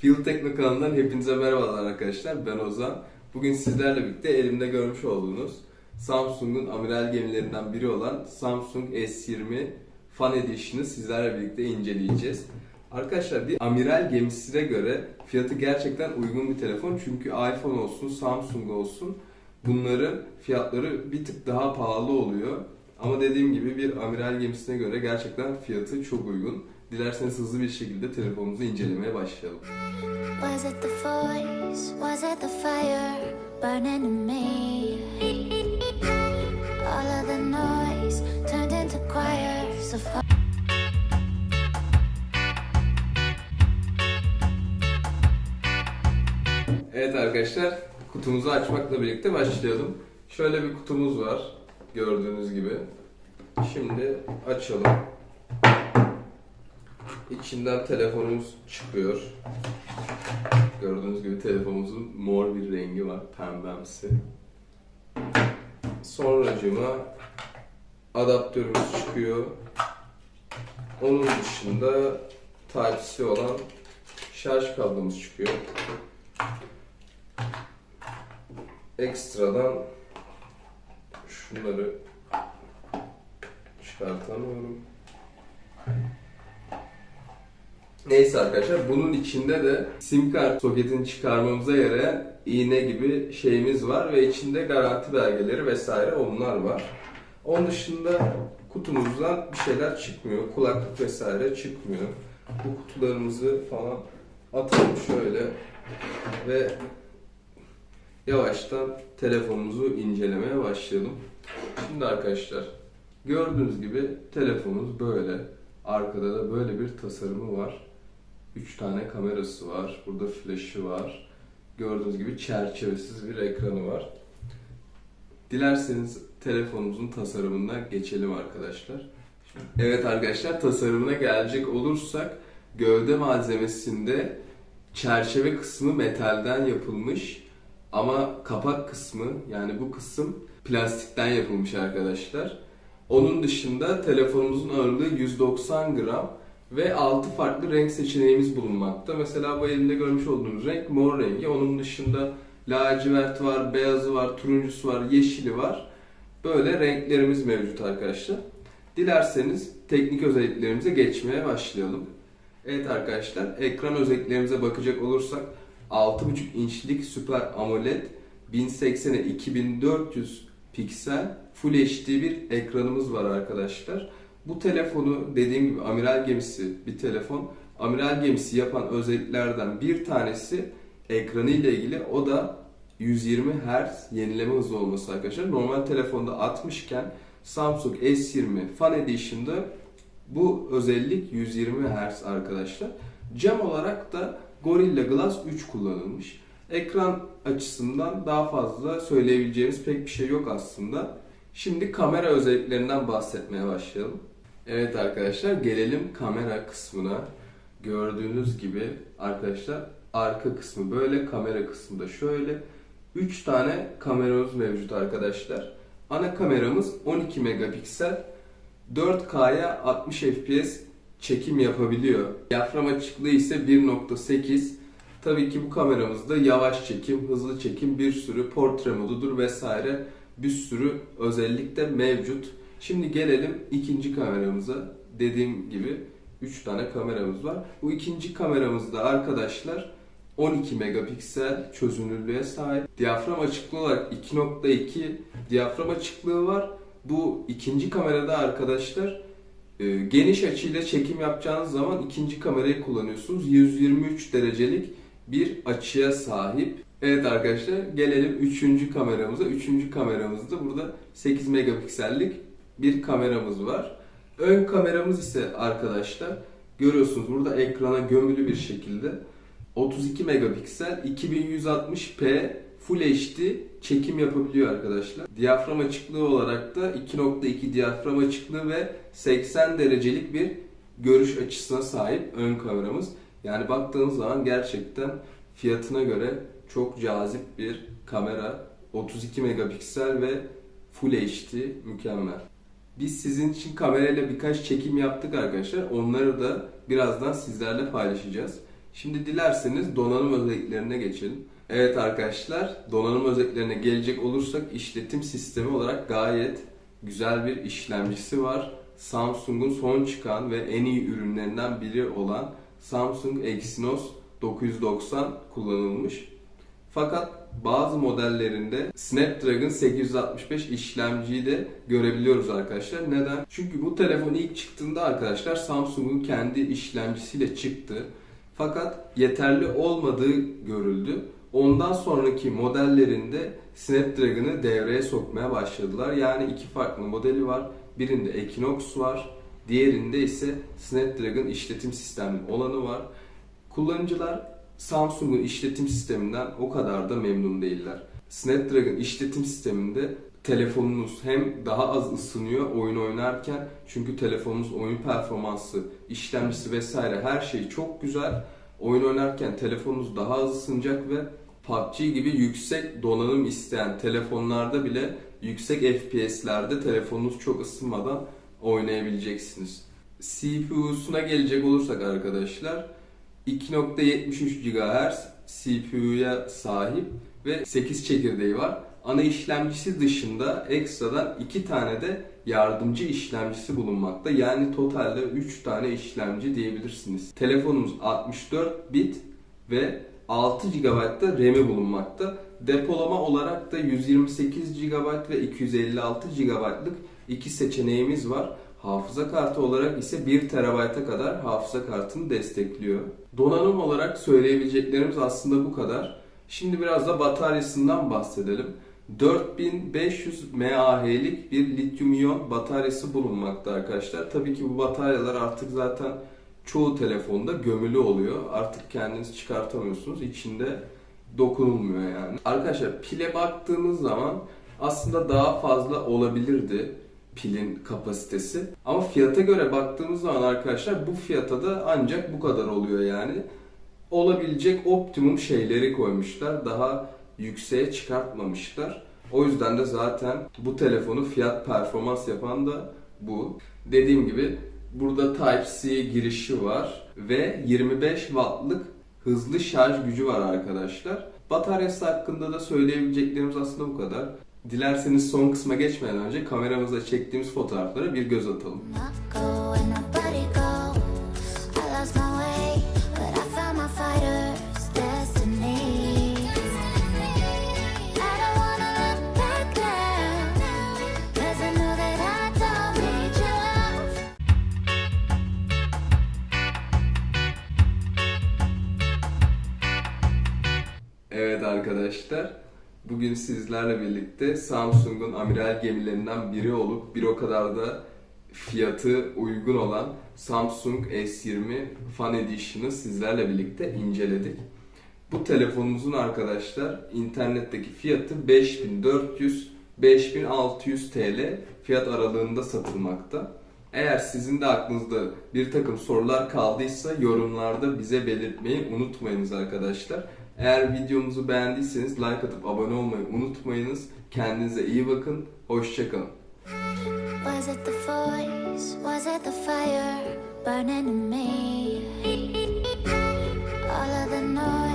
Field Tekno kanalından hepinize merhabalar arkadaşlar. Ben Ozan. Bugün sizlerle birlikte elimde görmüş olduğunuz Samsung'un amiral gemilerinden biri olan Samsung S20 Fan Edition'ı sizlerle birlikte inceleyeceğiz. Arkadaşlar bir amiral gemisine göre fiyatı gerçekten uygun bir telefon. Çünkü iPhone olsun, Samsung olsun bunların fiyatları bir tık daha pahalı oluyor. Ama dediğim gibi bir amiral gemisine göre gerçekten fiyatı çok uygun. Dilerseniz hızlı bir şekilde telefonumuzu incelemeye başlayalım. Was it the voice? Was it the fire burning in me? All of the noise turned into choirs of Evet arkadaşlar, kutumuzu açmakla birlikte başlayalım. Şöyle bir kutumuz var, gördüğünüz gibi. Şimdi açalım. İçinden telefonumuz çıkıyor. Gördüğünüz gibi telefonumuzun mor bir rengi var, pembemsi. Sonracıma adaptörümüz çıkıyor. Onun dışında Type-C olan şarj kablomuz çıkıyor. ekstradan şunları çıkartamıyorum. Neyse arkadaşlar bunun içinde de sim kart soketini çıkarmamıza yarayan iğne gibi şeyimiz var ve içinde garanti belgeleri vesaire onlar var. Onun dışında kutumuzdan bir şeyler çıkmıyor. Kulaklık vesaire çıkmıyor. Bu kutularımızı falan atalım şöyle ve yavaştan telefonumuzu incelemeye başlayalım. Şimdi arkadaşlar gördüğünüz gibi telefonumuz böyle. Arkada da böyle bir tasarımı var. 3 tane kamerası var. Burada flash'ı var. Gördüğünüz gibi çerçevesiz bir ekranı var. Dilerseniz telefonumuzun tasarımına geçelim arkadaşlar. Evet arkadaşlar tasarımına gelecek olursak gövde malzemesinde çerçeve kısmı metalden yapılmış ama kapak kısmı yani bu kısım plastikten yapılmış arkadaşlar. Onun dışında telefonumuzun ağırlığı 190 gram ve 6 farklı renk seçeneğimiz bulunmakta. Mesela bu elimde görmüş olduğunuz renk mor rengi. Onun dışında lacivert var, beyazı var, turuncusu var, yeşili var. Böyle renklerimiz mevcut arkadaşlar. Dilerseniz teknik özelliklerimize geçmeye başlayalım. Evet arkadaşlar ekran özelliklerimize bakacak olursak 6.5 inçlik Super AMOLED 1080'e 2400 piksel Full HD bir ekranımız var arkadaşlar. Bu telefonu dediğim gibi amiral gemisi bir telefon. Amiral gemisi yapan özelliklerden bir tanesi ekranı ile ilgili o da 120 Hz yenileme hızı olması arkadaşlar. Normal telefonda 60 iken Samsung S20 Fan Edition'da bu özellik 120 Hz arkadaşlar. Cam olarak da Gorilla Glass 3 kullanılmış. Ekran açısından daha fazla söyleyebileceğimiz pek bir şey yok aslında. Şimdi kamera özelliklerinden bahsetmeye başlayalım. Evet arkadaşlar gelelim kamera kısmına. Gördüğünüz gibi arkadaşlar arka kısmı böyle, kamera kısmı da şöyle. 3 tane kameramız mevcut arkadaşlar. Ana kameramız 12 megapiksel. 4K'ya 60 FPS çekim yapabiliyor. Diyafram açıklığı ise 1.8. Tabii ki bu kameramızda yavaş çekim, hızlı çekim, bir sürü portre modudur vesaire bir sürü özellik de mevcut. Şimdi gelelim ikinci kameramıza. Dediğim gibi 3 tane kameramız var. Bu ikinci kameramızda arkadaşlar 12 megapiksel çözünürlüğe sahip. Diyafram açıklığı olarak 2.2 diyafram açıklığı var. Bu ikinci kamerada arkadaşlar e, geniş açıyla çekim yapacağınız zaman ikinci kamerayı kullanıyorsunuz. 123 derecelik bir açıya sahip. Evet arkadaşlar gelelim üçüncü kameramıza. Üçüncü kameramızda burada 8 megapiksellik bir kameramız var. Ön kameramız ise arkadaşlar görüyorsunuz burada ekrana gömülü bir şekilde 32 megapiksel 2160p Full HD çekim yapabiliyor arkadaşlar. Diyafram açıklığı olarak da 2.2 diyafram açıklığı ve 80 derecelik bir görüş açısına sahip ön kameramız. Yani baktığınız zaman gerçekten fiyatına göre çok cazip bir kamera. 32 megapiksel ve Full HD mükemmel. Biz sizin için kamerayla birkaç çekim yaptık arkadaşlar. Onları da birazdan sizlerle paylaşacağız. Şimdi dilerseniz donanım özelliklerine geçelim. Evet arkadaşlar, donanım özelliklerine gelecek olursak işletim sistemi olarak gayet güzel bir işlemcisi var. Samsung'un son çıkan ve en iyi ürünlerinden biri olan Samsung Exynos 990 kullanılmış. Fakat bazı modellerinde Snapdragon 865 işlemciyi de görebiliyoruz arkadaşlar. Neden? Çünkü bu telefon ilk çıktığında arkadaşlar Samsung'un kendi işlemcisiyle çıktı. Fakat yeterli olmadığı görüldü. Ondan sonraki modellerinde Snapdragon'ı devreye sokmaya başladılar. Yani iki farklı modeli var. Birinde Exynos var. Diğerinde ise Snapdragon işletim sistemli olanı var. Kullanıcılar Samsung'un işletim sisteminden o kadar da memnun değiller. Snapdragon işletim sisteminde telefonunuz hem daha az ısınıyor oyun oynarken çünkü telefonunuz oyun performansı, işlemcisi vesaire her şey çok güzel. Oyun oynarken telefonunuz daha az ısınacak ve PUBG gibi yüksek donanım isteyen telefonlarda bile yüksek FPS'lerde telefonunuz çok ısınmadan oynayabileceksiniz. CPU'suna gelecek olursak arkadaşlar 2.73 GHz CPU'ya sahip ve 8 çekirdeği var. Ana işlemcisi dışında ekstradan 2 tane de yardımcı işlemcisi bulunmakta. Yani totalde 3 tane işlemci diyebilirsiniz. Telefonumuz 64 bit ve 6 GB da RAM'i bulunmakta. Depolama olarak da 128 GB ve 256 GB'lık iki seçeneğimiz var. Hafıza kartı olarak ise 1 TB'a kadar hafıza kartını destekliyor. Donanım olarak söyleyebileceklerimiz aslında bu kadar. Şimdi biraz da bataryasından bahsedelim. 4500 mAh'lik bir lityum iyon bataryası bulunmakta arkadaşlar. Tabii ki bu bataryalar artık zaten çoğu telefonda gömülü oluyor. Artık kendiniz çıkartamıyorsunuz. İçinde dokunulmuyor yani. Arkadaşlar pile baktığımız zaman aslında daha fazla olabilirdi pilin kapasitesi. Ama fiyata göre baktığımız zaman arkadaşlar bu fiyata da ancak bu kadar oluyor yani. Olabilecek optimum şeyleri koymuşlar. Daha yükseğe çıkartmamışlar. O yüzden de zaten bu telefonu fiyat performans yapan da bu. Dediğim gibi burada Type-C girişi var ve 25 wattlık hızlı şarj gücü var arkadaşlar. Bataryası hakkında da söyleyebileceklerimiz aslında bu kadar. Dilerseniz son kısma geçmeden önce kameramızda çektiğimiz fotoğraflara bir göz atalım. Evet arkadaşlar, bugün sizlerle birlikte Samsung'un amiral gemilerinden biri olup bir o kadar da fiyatı uygun olan Samsung S20 Fan Edition'ı sizlerle birlikte inceledik. Bu telefonumuzun arkadaşlar internetteki fiyatı 5400-5600 TL fiyat aralığında satılmakta. Eğer sizin de aklınızda bir takım sorular kaldıysa yorumlarda bize belirtmeyi unutmayınız arkadaşlar. Eğer videomuzu beğendiyseniz like atıp abone olmayı unutmayınız. Kendinize iyi bakın. Hoşçakalın. Was it the voice? Was it the fire burning in me? All of the noise.